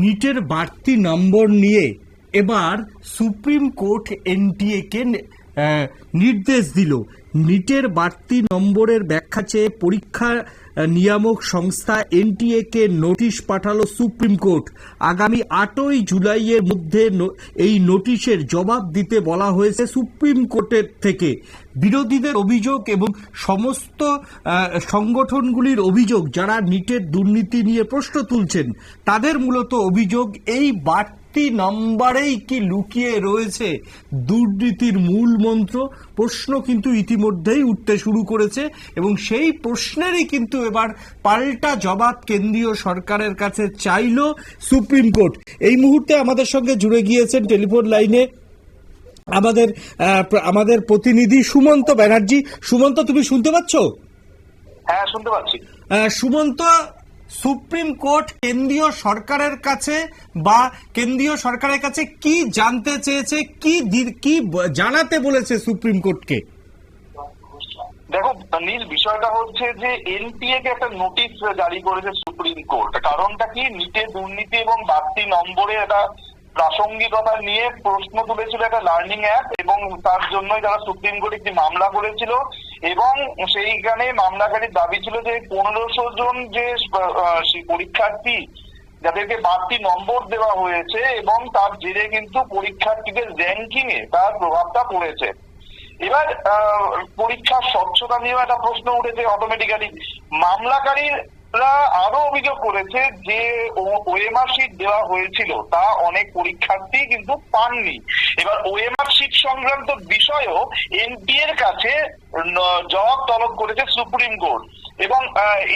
নিটের বাড়তি নম্বর নিয়ে এবার সুপ্রিম কোর্ট এনটিএ কে নির্দেশ দিল। নিটের বাড়তি নম্বরের ব্যাখ্যা চেয়ে পরীক্ষা নিয়ামক সংস্থা এনটিএ কে নোটিশ পাঠালো সুপ্রিম কোর্ট। আগামী আটই জুলাইয়ের মধ্যে এই নোটিশের জবাব দিতে বলা হয়েছে সুপ্রিম কোর্টের থেকে। বিরোধীদের অভিযোগ এবং সমস্ত সংগঠনগুলির অভিযোগ যারা নিটের দুর্নীতি নিয়ে প্রশ্ন তুলছেন, তাদের মূলত অভিযোগ এই বাড়তি নম্বরেই কি লুকিয়ে রয়েছে দুর্নীতির মূল মন্ত্র। প্রশ্ন কিন্তু ইতিমধ্যেই উঠতে শুরু করেছে এবং সেই প্রশ্নেরই কিন্তু এবার পাল্টা জবাব কেন্দ্রীয় সরকারের কাছে চাইল সুপ্রিম কোর্ট। এই মুহূর্তে আমাদের সঙ্গে জুড়ে গিয়েছেন টেলিফোন লাইনে আমাদের আমাদের প্রতিনিধি সুমন্ত ব্যানার্জি। সুমন্ত তুমি শুনতে পাচ্ছ? হ্যাঁ শুনতে পাচ্ছি। সুমন্ত সুপ্রিম কোর্ট কেন্দ্রীয় সরকারের কাছে বা কেন্দ্রীয় সরকারের কাছে কি জানতে চেয়েছে কি কি জানাতে বলেছে সুপ্রিম কোর্টকে? দেখো নীল বিষয়টা হচ্ছে যে এনটিএ কে একটা নোটিশ জারি করেছে সুপ্রিম কোর্ট। কারণটা কি? নিটে দুর্নীতি এবং বাড়তি নম্বরে একটা প্রাসঙ্গিকতা নিয়ে প্রশ্ন তুলেছিল একটা লার্নিং অ্যাপ এবং তার জন্যই তারা সুপ্রিম কোর্টে একটি মামলা করেছিল এবং সেইখানে মামলাকারীর দাবি ছিল যে পনেরোশো জন যে পরীক্ষার্থী যাদেরকে বাড়তি নম্বর দেওয়া হয়েছে এবং তার জেরে কিন্তু পরীক্ষার্থীদের র্যাঙ্কিং এ তার প্রভাবটা পড়েছে। এবার পরীক্ষার স্বচ্ছতা নিয়েও একটা প্রশ্ন উঠেছে অটোমেটিক্যালি মামলাকারীরা আরও অভিযোগ করেছে যে ওএমআর শিট দেওয়া হয়েছিল, তা অনেক পরীক্ষার্থী কিন্তু পাননি। এবার ওএমআর শিট সংক্রান্ত বিষয়েও এনপিএর কাছে জবাব তলব করেছে সুপ্রিম কোর্ট। এবং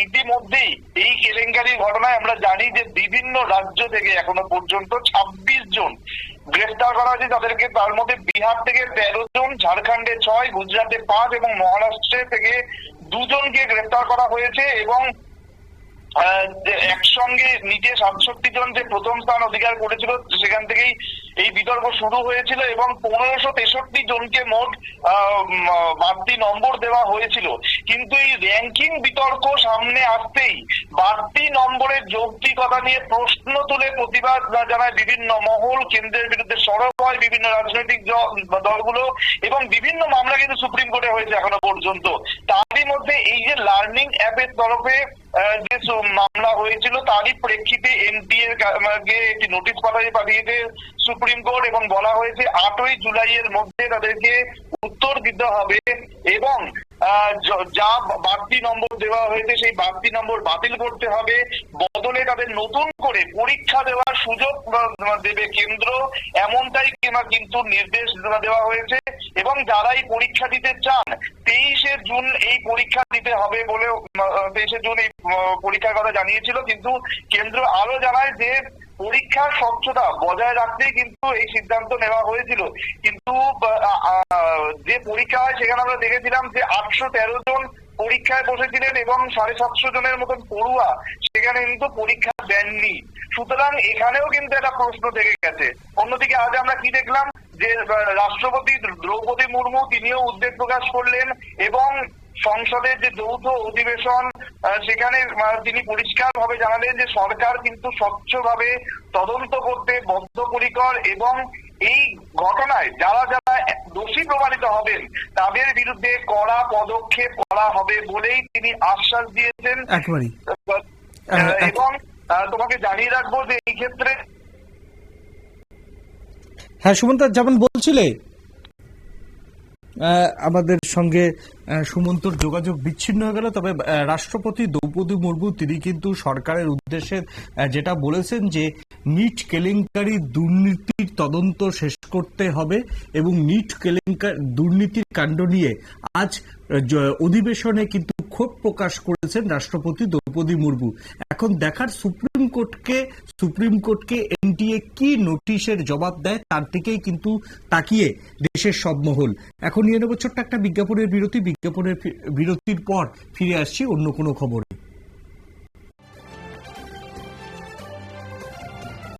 ইতিমধ্যেই এই কেলেঙ্কারির ঘটনায় আমরা জানি যে বিভিন্ন রাজ্য থেকে এখনও পর্যন্ত ছাব্বিশ জন গ্রেফতার করা হয়েছে। তাদেরকে তার মধ্যে বিহার থেকে তেরো জন, ঝাড়খণ্ডে ছয়, গুজরাটে পাঁচ এবং মহারাষ্ট্রে থেকে দুজনকে গ্রেফতার করা হয়েছে এবং যে একসঙ্গে নিচে সাতষট্টি জন যে প্রথম স্থান অধিকার করেছিল, সেখান থেকেই এই বিতর্ক শুরু হয়েছিল এবং পনেরোশো তেষট্টি জনকে মোট বাড়তি নম্বর দেওয়া হয়েছিল। কিন্তু এই র্যাঙ্কিং বিতর্ক সামনে আসতেই বাড়তি নম্বরের যৌক্তিকতা নিয়ে প্রশ্ন তুলে প্রতিবাদ জানায় বিভিন্ন মহল, কেন্দ্রের বিরুদ্ধে সরব হয় বিভিন্ন রাজনৈতিক দলগুলো এবং বিভিন্ন মামলা কিন্তু সুপ্রিম কোর্টে হয়েছে এখনও পর্যন্ত। তারই মধ্যে এই যে লার্নিং অ্যাপের তরফে যে মামলা হয়েছিল তারই প্রেক্ষিতে এনটিএর কে একটি নোটিশ পাঠিয়ে পাঠিয়েছে সুপ্রিম কোর্ট এবং বলা হয়েছে আটই জুলাইয়ের মধ্যে তাদেরকে উত্তর দিতে হবে এবং যা বাড়তি নম্বর দেওয়া হয়েছে সেই বাড়তি নম্বর বাতিল করতে হবে। বদলে তাদের নতুন করে পরীক্ষা দেওয়ার সুযোগ দেবে কেন্দ্র। এমনটাই কিনা- কিন্তু নির্দেশ দেওয়া হয়েছে এবং যারা এই পরীক্ষা দিতে চান তেইশে জুন এই পরীক্ষা দিতে হবে বলে তেইশে জুন এই পরীক্ষার কথা জানিয়েছিল, কিন্তু কেন্দ্র আরও জানায় যে পরীক্ষার স্বচ্ছতা বজায় রাখতেই কিন্তু এই সিদ্ধান্ত নেওয়া হয়েছিল। কিন্তু যে পরীক্ষা হয় সেখানে আমরা দেখেছিলাম যে আটশো তেরো জন পরীক্ষায় বসেছিলেন এবং সাড়ে সাতশো জনের মতন পড়ুয়া সেখানে কিন্তু পরীক্ষা দেননি। সুতরাং এখানেও কিন্তু একটা প্রশ্ন থেকে গেছে। অন্যদিকে আজ আমরা কি দেখলাম? যে রাষ্ট্রপতি দ্রৌপদী মুর্মু তিনিও উদ্বেগ প্রকাশ করলেন এবং সংসদের যে যৌথ অধিবেশন সেখানে তিনি পরিষ্কার ভাবে জানালেন যে সরকার কিন্তু স্বচ্ছভাবে তদন্ত করতে বদ্ধপরিকর এবং এই ঘটনায় যারা যারা দোষী প্রমাণিত হবেন তাদের বিরুদ্ধে কড়া পদক্ষেপ করা হবে বলেই তিনি আশ্বাস দিয়েছেন। এবং তোমাকে জানিয়ে রাখব যে এই ক্ষেত্রে হ্যাঁ সুমন্ত, যেমন বলছিলে আমাদের সঙ্গে সুমন্তর যোগাযোগ বিচ্ছিন্ন হয়ে গেল। তবে রাষ্ট্রপতি দ্রৌপদী মুর্মু, তিনি কিন্তু সরকারের উদ্দেশ্যে যেটা বলেছেন যে, নিট কেলেঙ্কারি দুর্নীতির তদন্ত শেষ করতে হবে এবং নিট কেলেঙ্কারি দুর্নীতির কাণ্ড নিয়ে আজ অধিবেশনে কিন্তু ক্ষোভ প্রকাশ করেছেন রাষ্ট্রপতি দ্রৌপদী মুর্মু। এখন দেখার সুপ্রিম কোর্টকে সুপ্রিম কোর্টকে এনটিএ কি নোটিশের জবাব দেয় তার দিকেই কিন্তু তাকিয়ে দেশের সব মহল এখন নিয়ে ছোট্ট একটা বিজ্ঞাপনের বিরতি। বিজ্ঞাপনের বিরতির পর ফিরে আসছি অন্য কোনো খবরে।